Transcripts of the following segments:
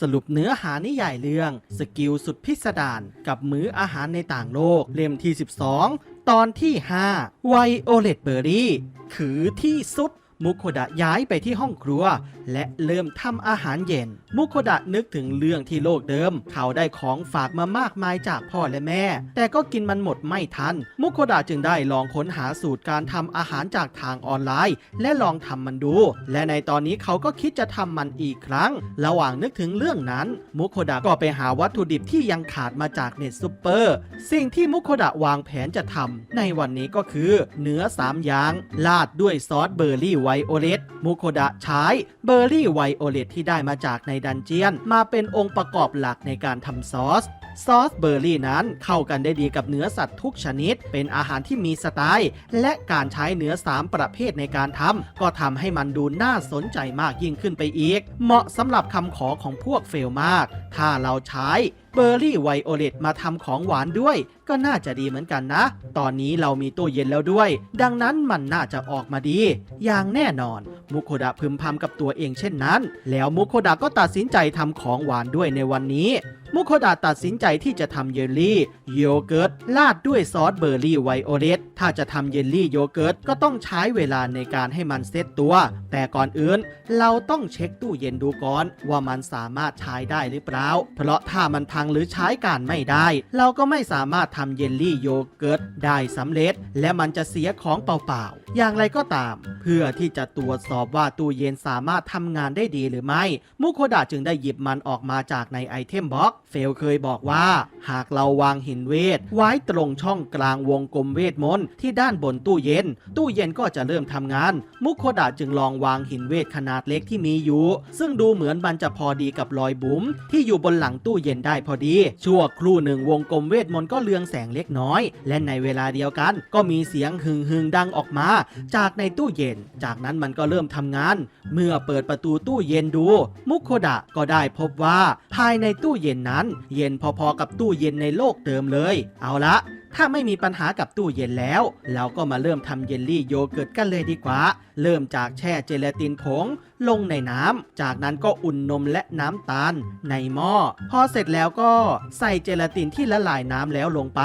สรุปเนื้อหานิยายเรื่องสกิลสุดพิสดารกับมื้ออาหารในต่างโลก เล่มที่ 12 ตอนที่ 5 ไวโอเลตเบอรี่ คือที่สุด มุโคดะย้ายไปที่ห้องครัว และเริ่มทำอาหารเย็น มุโคดะนึกถึงเรื่องที่โลกเดิม เขาได้ของฝากมามากมายจากพ่อและแม่ แต่ก็กินมันหมดไม่ทัน มุโคดะจึงได้ลองค้นหาสูตรการทำอาหารจากทางออนไลน์ และลองทำมันดู และในตอนนี้เขาก็คิดจะทำมันอีกครั้ง ระหว่างนึกถึงเรื่องนั้น มุโคดะก็ไปหาวัตถุดิบที่ยังขาดมาจากเน็ตซูเปอร์ สิ่งที่มุโคดะวางแผนจะทำในวันนี้ก็คือ เนื้อสามอย่างลาดด้วยซอสเบอร์รี่ไวโอเลตมุโคดะใช้เบอร์รี่ไวโอเลตที่ได้มาจากในดันเจียน มาเป็นองค์ประกอบหลักในการทำซอส ซอสเบอร์รี่นั้นเข้ากันได้ดีกับเนื้อสัตว์ทุกชนิด เป็นอาหารที่มีสไตล์ และการใช้เนื้อ 3 ประเภทในการทำก็ทำให้มันดูน่าสนใจมากยิ่งขึ้นไปอีก เหมาะสำหรับคำขอของพวกเฟลมาก ถ้าเราใช้เบอร์รี่ไวโอเลตมาทำของหวานด้วย ก็น่าจะดีเหมือนกันนะ ตอนนี้เรามีตู้เย็นแล้วด้วย ดังนั้นมันน่าจะออกมาดี อย่างแน่นอน มุโคดะพึมพำกับตัวเองเช่นนั้น แล้วมุโคดะก็ตัดสินใจทำของหวานด้วยในวันนี้มุโคดะตัดสินใจที่จะทำเยลลี่ โยเกิร์ตลาดด้วยซอสเบอร์รี่ไวโอเลตถ้าจะทำเยลลี่โยเกิร์ตก็ต้องใช้เวลาในการให้มันเซตตัว แต่ก่อนอื่น เราต้องเช็คตู้เย็นดูก่อน ว่ามันสามารถใช้ได้หรือเปล่า เพราะถ้ามันพังหรือใช้การไม่ได้ เราก็ไม่สามารถทำเยลลี่โยเกิร์ตได้สำเร็จ และมันจะเสียของเปล่าๆ อย่างไรก็ตามเพื่อที่จะตรวจสอบว่าตู้เย็นสามารถทำงานได้ดีหรือไม่ มุโคดะจึงได้หยิบมันออกมาจากในไอเทมบ็อกเฟลเคยบอกว่า หากเราวางหินเวท ไว้ตรงช่องกลางวงกลมเวทมนต์ที่ด้านบนตู้เย็น ตู้เย็นก็จะเริ่มทำงาน มุโคดะจึงลองวางหินเวทขนาดเล็กที่มีอยู่ ซึ่งดูเหมือนมันจะพอดีกับรอยบุ๋มที่อยู่บนหลังตู้เย็นได้พอดี ชั่วครู่หนึ่งวงกลมเวทมนต์ก็เลืองแสงเล็กน้อย และในเวลาเดียวกัน ก็มีเสียงหึงหึงดังออกมา จากในตู้เย็นจากนั้นมันก็เริ่มทำงาน เมื่อเปิดประตูตู้เย็นดู มุโคดะก็ได้พบว่า ภายในตู้เย็นนั้น เย็นพอๆกับตู้เย็นในโลกเดิมเลย เอาละถ้าไม่มีปัญหากับตู้เย็นแล้ว เราก็มาเริ่มทำเยลลี่โยเกิร์ตกันเลยดีกว่า เริ่มจากแช่เจลาตินผง ลงในน้ำ จากนั้นก็อุ่นนมและน้ำตาล ในหม้อ พอเสร็จแล้วก็ใส่เจลาตินที่ละลายน้ำแล้วลงไป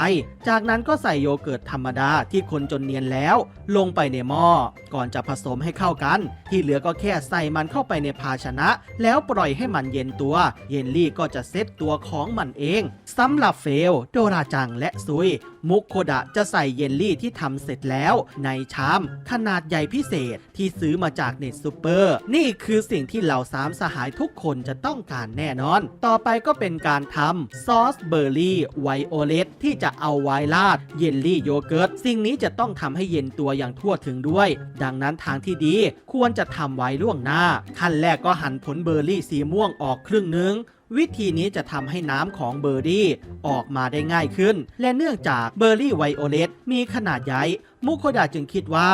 จากนั้นก็ใส่โยเกิร์ตธรรมดาที่คนจนเนียนแล้ว ลงไปในหม้อ ก่อนจะผสมให้เข้ากัน ที่เหลือก็แค่ใส่มันเข้าไปในภาชนะ แล้วปล่อยให้มันเย็นตัว เยลลี่ก็จะเซตตัวของมันเองสำหรับเฟล โดราจังและซุย มุกโคดะจะใส่เยลลี่ที่ทำเสร็จแล้ว ในชามขนาดใหญ่พิเศษที่ซื้อมาจากเน็ตซูเปอร์นี่ี่คือสิ่งที่เหล่าสามสหายทุกคนจะต้องการแน่นอน ต่อไปก็เป็นการทำซอสเบอร์รี่ไวโอเลตที่จะเอาไว้ราดเยลลี่โยเกิร์ตสิ่งนี้จะต้องทำให้เย็นตัวอย่างทั่วถึงด้วย ดังนั้นทางที่ดีควรจะทำไว้ล่วงหน้า ขั้นแรกก็หั่นผลเบอร์รี่สีม่วงออกครึ่งหนึงวิธีนี้จะทำให้น้ำของเบอร์รี่ออกมาได้ง่ายขึ้น และเนื่องจากเบอร์รี่ไวโอเลตมีขนาดใหญ่มุโคดะจึงคิดว่า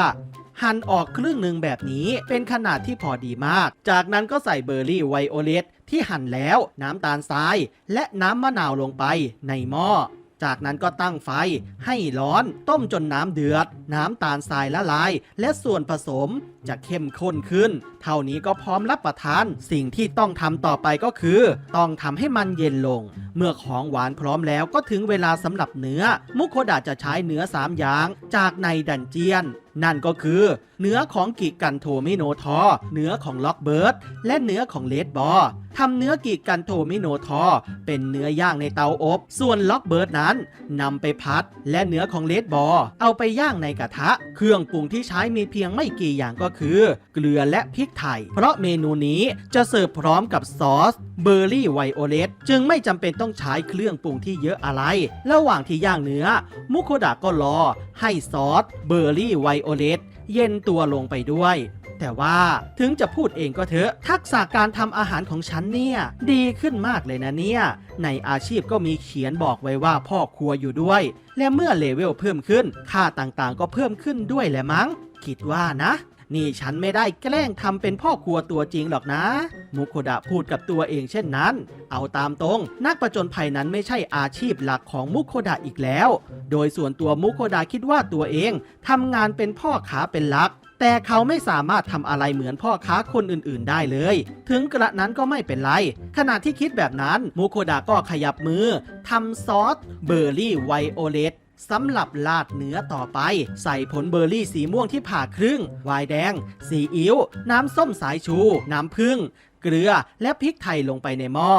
หั่นออกครึ่งหนึ่งแบบนี้ เป็นขนาดที่พอดีมาก จากนั้นก็ใส่เบอร์รี่ไวโอเลตที่หั่นแล้วน้ำตาลทราย และน้ำมะนาวลงไปในหม้อ จากนั้นก็ตั้งไฟให้ร้อน ต้มจนน้ำเดือด น้ำตาลทรายละลาย และส่วนผสมจะเข้มข้นขึ้น เท่านี้ก็พร้อมรับประทาน สิ่งที่ต้องทำต่อไปก็คือ ต้องทำให้มันเย็นลง เมื่อของหวานพร้อมแล้วก็ถึงเวลาสำหรับเนื้อ มุโคดะจะใช้เนื้อสามอย่าง จากในดันเจียน นั่นก็คือ เนื้อของกิกันโทมิโนทอ เนื้อของล็อกเบิร์ด และเนื้อของเลดบอ ทำเนื้อกิกันโทมิโนทอ เป็นเนื้อย่างในเตาอบ ส่วนล็อกเบิร์ดนั้นนำไปพัด และเนื้อของเลดบอเอาไปย่างในกระทะ เครื่องปรุงที่ใช้มีเพียงไม่กี่อย่างก็คือ เกลือและพริกไทย เพราะเมนูนี้จะเสิร์ฟพร้อมกับซอสเบอร์รี่ไวโอเลตจึงไม่จำเป็นต้องใช้เครื่องปรุงที่เยอะอะไร ระหว่างที่ย่างเนื้อ มุโคดะก็รอให้ซอสเบอร์รี่ไวโอเลตเย็นตัวลงไปด้วย แต่ว่าถึงจะพูดเองก็เถอะ ทักษะการทำอาหารของฉันเนี่ย ดีขึ้นมากเลยนะเนี่ย ในอาชีพก็มีเขียนบอกไว้ว่าพ่อครัวอยู่ด้วย และเมื่อเลเวลเพิ่มขึ้น ค่าต่างๆ ก็เพิ่มขึ้นด้วยแหละมั้ง คิดว่านะนี่ฉันไม่ได้แกล้งทำเป็นพ่อครัวตัวจริงหรอกนะ มุโคดะพูดกับตัวเองเช่นนั้น เอาตามตรง นักประจนภัยนั้นไม่ใช่อาชีพหลักของมุโคดะอีกแล้ว โดยส่วนตัวมุโคดะคิดว่าตัวเองทำงานเป็นพ่อค้าเป็นหลัก แต่เขาไม่สามารถทำอะไรเหมือนพ่อค้าคนอื่นๆได้เลย ถึงกระนั้นก็ไม่เป็นไร ขณะที่คิดแบบนั้นมูโคดะก็ขยับมือทำซอสเบอร์รี่ไวโอเลตสำหรับลาดเนื้อต่อไป ใส่ผลเบอร์รี่สีม่วงที่ผ่าครึ่ง วายแดง สีอิ๊ว น้ำส้มสายชู น้ำผึ้ง เกลือและพริกไทยลงไปในหม้อ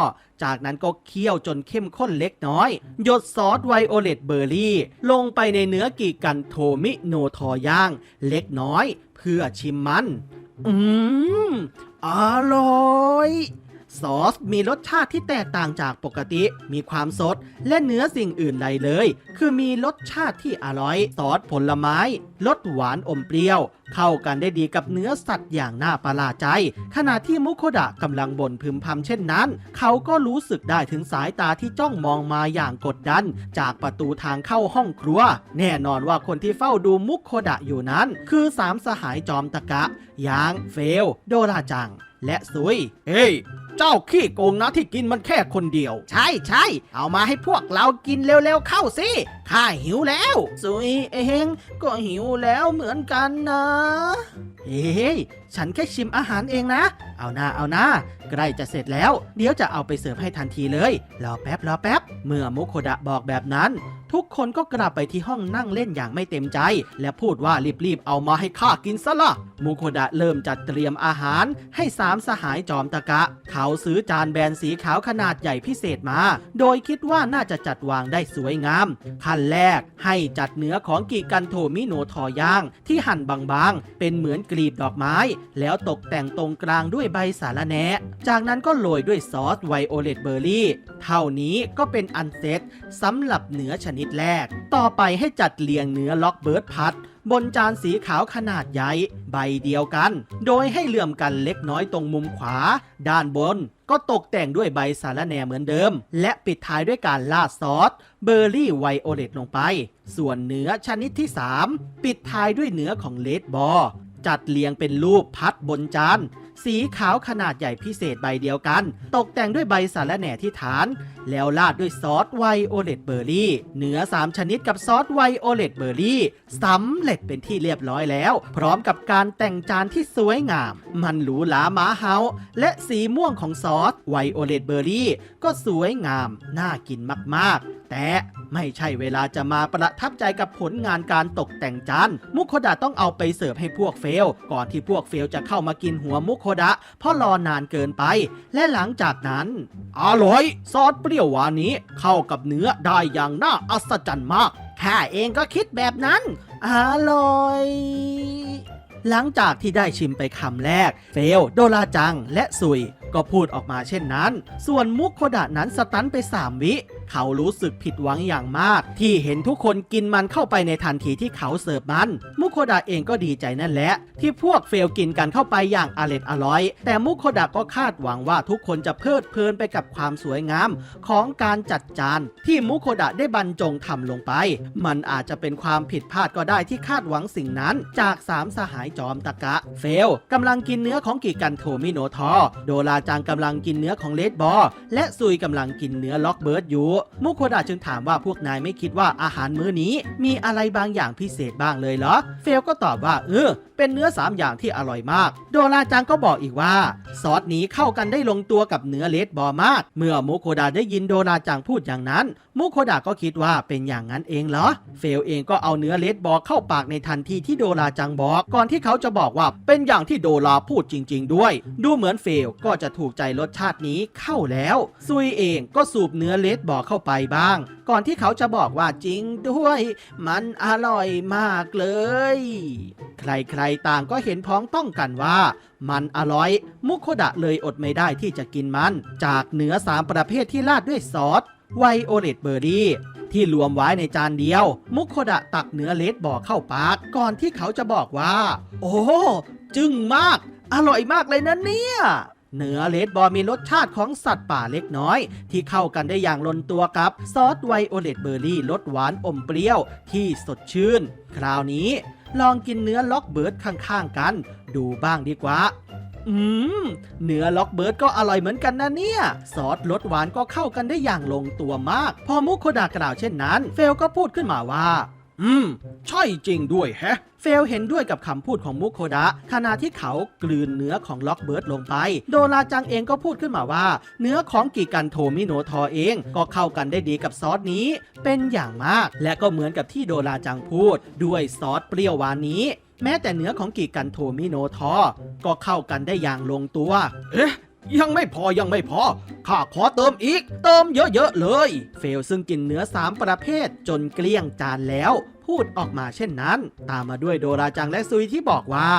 จากนั้นก็เคี่ยวจนเข้มข้นเล็กน้อย หยดซอสไวโอเลตเบอร์รี่ ลงไปในเนื้อกีกันโทมิโนทอย่าง เล็กน้อย เพื่อชิมมัน อืม อร่อย ซอสมีรสชาติที่แตกต่างจากปกติ มีความสดและเนื้อสิ่งอื่นใดเลย คือมีรสชาติที่อร่อย ซอสผลไม้รสหวานอมเปรี้ยว เข้ากันได้ดีกับเนื้อสัตว์อย่างน่าประหลาดใจ ขณะที่มุโคดะกำลังบ่นพึมพำเช่นนั้น เขาก็รู้สึกได้ถึงสายตาที่จ้องมองมาอย่างกดดัน จากประตูทางเข้าห้องครัว แน่นอนว่าคนที่เฝ้าดูมุโคดะอยู่นั้น คือสามสหายจอมตะกะยางเฟล โดราจัง และซุย เฮ้ย เจ้าขี้โกงนะที่กินมันแค่คนเดียว ใช่ใช่เอามาให้พวกเรากินเร็วๆเข้าสิข้าหิวแล้วซุยเองก็หิวแล้วเหมือนกันนะ เฮ้ย ฉันแค่ชิมอาหารเองนะ เอาหน้าเอาหน้าใกล้จะเสร็จแล้ว เดี๋ยวจะเอาไปเสิร์ฟให้ทันทีเลย รอแป๊บรอแป๊บ เมื่อมุโคดะบอกแบบนั้น ทุกคนก็กลับไปที่ห้องนั่งเล่นอย่างไม่เต็มใจ และพูดว่ารีบๆเอามาให้ข้ากินซะละมุโคดะเริ่มจัดเตรียมอาหารให้สามสหายจอมตะกะ เขาซื้อจานแบนสีขาวขนาดใหญ่พิเศษมา โดยคิดว่าน่าจะจัดวางได้สวยงาม ขั้นแรกให้จัดเนื้อของกีกันโทมิโนทอย่างที่หั่นบางๆ เป็นเหมือนกลีบดอกไม้แล้วตกแต่งตรงกลางด้วยใบสาระแหน่จากนั้นก็โรยด้วยซอสไวโอเลตเบอร์รี่ เท่านี้ก็เป็นอันเสร็จสำหรับเนื้อชนิดแรก ต่อไปให้จัดเรียงเนื้อล็อกเบิร์ดพัดบนจานสีขาวขนาดใหญ่ใบเดียวกัน โดยให้เหลื่อมกันเล็กน้อยตรงมุมขวา ด้านบน ก็ตกแต่งด้วยใบสาระแหน่เหมือนเดิม และปิดท้ายด้วยการราดซอส เบอร์รี่ไวโอเลตลงไป ส่วนเนื้อชนิดที่ 3 ปิดท้ายด้วยเนื้อของเลดบอร์ จัดเรียงเป็นรูปพัดบนจาน สีขาวขนาดใหญ่พิเศษใบเดียวกัน ตกแต่งด้วยใบสาระแหน่ที่ฐาน แล้วราดด้วยซอสไวโอเลตเบอร์รี่ เนื้อ 3 ชนิดกับซอสไวโอเลตเบอร์รี่สำเร็จเป็นที่เรียบร้อยแล้ว พร้อมกับการแต่งจานที่สวยงาม มันหรูหราหมาเฮาและสีม่วงของซอสไวโอเลตเบอร์รี่ก็สวยงาม น่ากินมากๆแต่ไม่ใช่เวลาจะมาประทับใจกับผลงานการตกแต่งจานมุโคดะต้องเอาไปเสิร์ฟให้พวกเฟล ก่อนที่พวกเฟลจะเข้ามากินหัวมุโคดะเพราะรอนานเกินไป และหลังจากนั้น อร่อย ซอสเปรี้ยวหวานนี้ เข้ากับเนื้อได้อย่างน่าอัศจรรย์มากข้าเองก็คิดแบบนั้น อร่อยหลังจากที่ได้ชิมไปคำแรก เฟล โดราจัง และซุย ก็พูดออกมาเช่นนั้น ส่วนมุกโคดะนั้นสตันไป 3 วิ เขารู้สึกผิดหวังอย่างมาก ที่เห็นทุกคนกินมันเข้าไปในทันทีที่เขาเสิร์ฟมัน มุโคดะเองก็ดีใจนั่นแหละ ที่พวกเฟลกินกันเข้าไปอย่างอร็ดอร่อย แต่มุโคดะก็คาดหวังว่าทุกคนจะเพลิดเพลินไปกับความสวยงามของการจัดจาน ที่มุโคดะได้บรรจงทำลงไป มันอาจจะเป็นความผิดพลาดก็ได้ที่คาดหวังสิ่งนั้น จากสามสหายจอมตะกะ เฟลกำลังกินเนื้อของกีกันโทมิโนทอ โดราจังกำลังกินเนื้อของเลดบอและซุยกำลังกินเนื้อล็อกเบิร์ดอยู่มุโคดะจึงถามว่าพวกนายไม่คิดว่าอาหารมื้อนี้ มีอะไรบางอย่างพิเศษบ้างเลยเหรอ เฟลก็ตอบว่าเออเป็นเนื้อ 3 อย่างที่อร่อยมาก โดราจังก็บอกอีกว่า ซอสนี้เข้ากันได้ลงตัวกับเนื้อเลดบอมาก เมื่อมุโคดะได้ยินโดราจังพูดอย่างนั้น มุโคดะก็คิดว่าเป็นอย่างนั้นเองเหรอ เฟลเองก็เอาเนื้อเลดบอเข้าปากในทันทีที่โดราจังบอก ก่อนที่เขาจะบอกว่าเป็นอย่างที่โดราพูดจริง ๆ ด้วย ดูเหมือนเฟลก็จะถูกใจรสชาตินี้เข้าแล้วซุยเองก็สูบเนื้อเลดบอเข้าเข้าไปบ้าง ก่อนที่เขาจะบอกว่าจริงด้วย มันอร่อยมากเลย ใครๆต่างก็เห็นพ้องต้องกันว่า มันอร่อย มุโคดะเลยอดไม่ได้ที่จะกินมัน จากเนื้อสามประเภทที่ราดด้วยซอสไวโอเลตเบอร์รี่ที่รวมไว้ในจานเดียว มุโคดะตักเนื้อเลดบอกเข้าปาก ก่อนที่เขาจะบอกว่า โอ้ จึ้งมาก อร่อยมากเลยนะเนี่ย เนื้อเลดบอมีรสชาติของสัตว์ป่าเล็กน้อย ที่เข้ากันได้อย่างลนตัวกับ ซอสไวโอเลตเบอร์รี่รสหวานอมเปรี้ยวที่สดชื่น คราวนี้ลองกินเนื้อล็อกเบิร์ดข้างๆกัน ดูบ้างดีกว่า อืม เนื้อล็อกเบิร์ดก็อร่อยเหมือนกันนะเนี่ย ซอสรสหวานก็เข้ากันได้อย่างลงตัวมาก พอมุโคดากล่าวเช่นนั้น เฟลก็พูดขึ้นมาว่า อืม ใช่จริงด้วยแฮะ เฟลเห็นด้วยกับคำพูดของมุโคดะขณะที่เขากลืนเนื้อของล็อกเบิร์ดลงไป โดราจังเองก็พูดขึ้นมาว่า เนื้อของกิกันโทมิโนทอเองก็เข้ากันได้ดีกับซอสนี้ เป็นอย่างมาก และก็เหมือนกับที่โดราจังพูด ด้วยซอสเปรี้ยวหวานนี้ แม้แต่เนื้อของกิกันโทมิโนทอ ก็เข้ากันได้อย่างลงตัว เอ๊ะ ยังไม่พอยังไม่พอ ข้าขอเติมอีก เติมเยอะๆเลย เฟลซึ่งกินเนื้อสามประเภทจนเกลี้ยงจานแล้ว พูดออกมาเช่นนั้น ตามมาด้วยโดราจังและซุยที่บอกว่า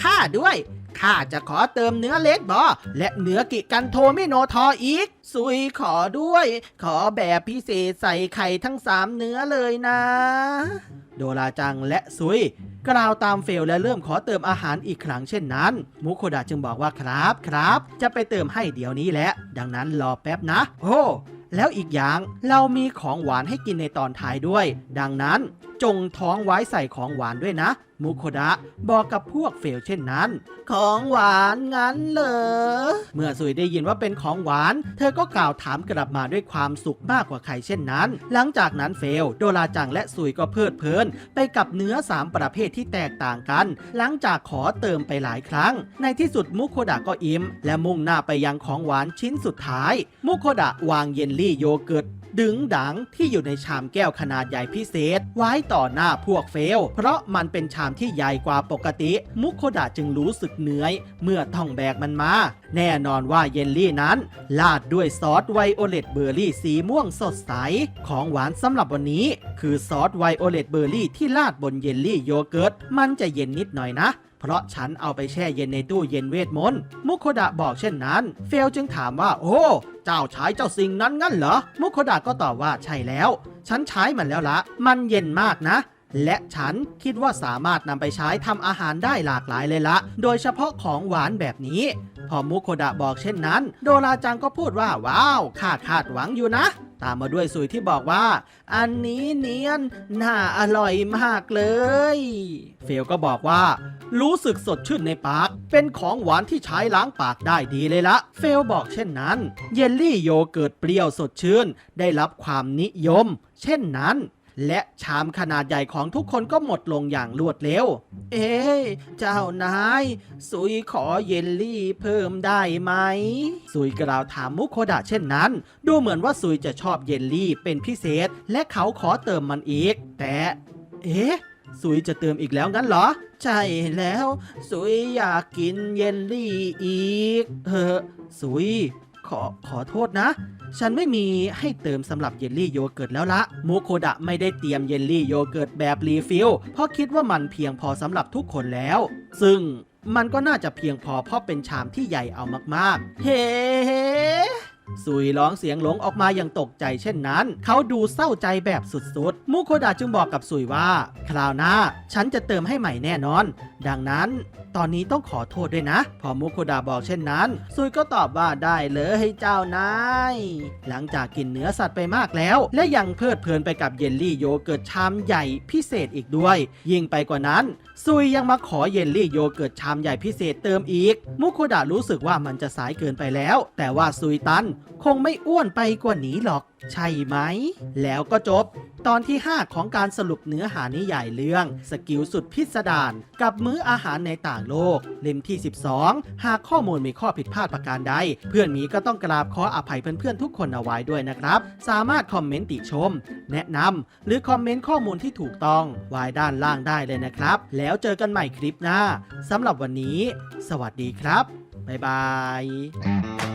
ข้าด้วย ข้าจะขอเติมเนื้อเลดบอและเนื้อกิกันโทมิโนทออีก ซุยขอด้วย ขอแบบพิเศษใส่ไข่ทั้งสามเนื้อเลยนะ โดราจังและซุย กล่าวตามเฟลและเริ่มขอเติมอาหารอีกครั้งเช่นนั้น มุโคดะจึงบอกว่าครับครับ จะไปเติมให้เดี๋ยวนี้แหละ ดังนั้นรอแป๊บนะ โอ้แล้วอีกอย่างเรามีของหวานให้กินในตอนท้ายด้วย ดังนั้นจงท้องไว้ใส่ของหวานด้วยนะ มุโคดะบอกกับพวกเฟลเช่นนั้น ของหวานงั้นเหรอ เมื่อซุยได้ยินว่าเป็นของหวาน เธอก็กล่าวถามกลับมาด้วยความสุขมากกว่าใครเช่นนั้น หลังจากนั้นเฟล โดราจังและซุยก็เพลิดเพลิน ไปกับเนื้อสามประเภทที่แตกต่างกัน หลังจากขอเติมไปหลายครั้ง ในที่สุดมุโคดะก็อิ่มและมุ่งหน้าไปยังของหวานชิ้นสุดท้าย มุโคดะวางเยลลี่โยเกิร์ต ดึงดังที่อยู่ในชามแก้วขนาดใหญ่พิเศษ ไว้ต่อหน้าพวกเฟล เพราะมันเป็นชามที่ใหญ่กว่าปกติ มุโคดะจึงรู้สึกเหนื่อย เมื่อต้องแบกมันมา แน่นอนว่าเยลลี่นั้น ลาดด้วยซอสไวโอเลตเบอร์รี่สีม่วงสดใส ของหวานสำหรับวันนี้ คือซอสไวโอเลตเบอร์รี่ที่ลาดบนเยลลี่โยเกิร์ตมันจะเย็นนิดหน่อยนะ เพราะฉันเอาไปแช่เย็นในตู้เย็นเวทมนต์มุโคดะบอกเช่นนั้น เฟลจึงถามว่า โอ้ เจ้าใช้เจ้าสิ่งนั้นงั้นเหรอ มุโคดะก็ตอบว่าใช่แล้ว ฉันใช้มันแล้วละ มันเย็นมากนะ และฉันคิดว่าสามารถนำไปใช้ทำอาหารได้หลากหลายเลยละ โดยเฉพาะของหวานแบบนี้ พอมุโคดะบอกเช่นนั้น โดราจังก็พูดว่าว้าวข้าคาดหวังอยู่นะ ตามมาด้วยสุยที่บอกว่า อันนี้เนียน น่าอร่อยมากเลย เฟลก็บอกว่า รู้สึกสดชื่นในปาก เป็นของหวานที่ใช้ล้างปากได้ดีเลยละเฟลบอกเช่นนั้น เยลลี่โยเกิร์ตเปรี้ยวสดชื่น ได้รับความนิยม เช่นนั้น และชามขนาดใหญ่ของทุกคนก็หมดลงอย่างรวดเร็ว เอ๊ะเจ้านายสุยขอเยลลี่เพิ่มได้ไหมสุยกล่าวถามมุโคดะเช่นนั้น ดูเหมือนว่าสุยจะชอบเยลลี่เป็นพิเศษ และเขาขอเติมมันอีก แต่ เอ๊ะสุยจะเติมอีกแล้วงั้นเหรอ ใช่แล้วสุยอยากกินเยลลี่อีกเออสุย อขอโทษนะ ฉันไม่มีให้เติมสำหรับเยลลี่โยเกิร์ตแล้วละมุโคดะไม่ได้เตรียมเยลลี่โยเกิร์ตแบบรีฟิลเพราะคิดว่ามันเพียงพอสำหรับทุกคนแล้ว ซึ่งมันก็น่าจะเพียงพอเพราะเป็นชามที่ใหญ่เอามากๆ เฮ้ สุยร้องเสียงหลงออกมาอย่างตกใจเช่นนั้น เขาดูเศร้าใจแบบสุดๆ มุโคดะจึงบอกกับสุยว่า คราวหน้า ฉันจะเติมให้ใหม่แน่นอน ดังนั้น ตอนนี้ต้องขอโทษด้วยนะ พอมุโคดะบอกเช่นนั้นสุยก็ตอบว่าได้เลยให้เจ้านาย หลังจากกินเนื้อสัตว์ไปมากแล้ว และยังเพลิดเพลินไปกับเยลลี่โยเกิร์ตชามใหญ่พิเศษอีกด้วย ยิ่งไปกว่านั้นซุยยังมาขอเยลลี่โยเกิร์ตชามใหญ่พิเศษเติมอีก มุโคดะรู้สึกว่ามันจะสายเกินไปแล้ว แต่ว่าซุยตันคงไม่อ้วนไปกว่านี้หรอก ใช่ไหม แล้วก็จบ ตอนที่ 5 ของการสรุปเนื้อหานิยายเรื่อง สกิลสุดพิสดารกับมื้ออาหารในต่างโลก เล่มที่ 12 หากข้อมูลมีข้อผิดพลาดประการใด เพื่อนมีก็ต้องกราบขออภัยเพื่อนๆทุกคนเอาไว้ด้วยนะครับ สามารถคอมเมนต์ติชม แนะนำหรือคอมเมนต์ข้อมูลที่ถูกต้องไว้ด้านล่างได้เลยนะครับ แล้วเจอกันใหม่คลิปหน้าสำหรับวันนี้ สวัสดีครับบ๊ายบาย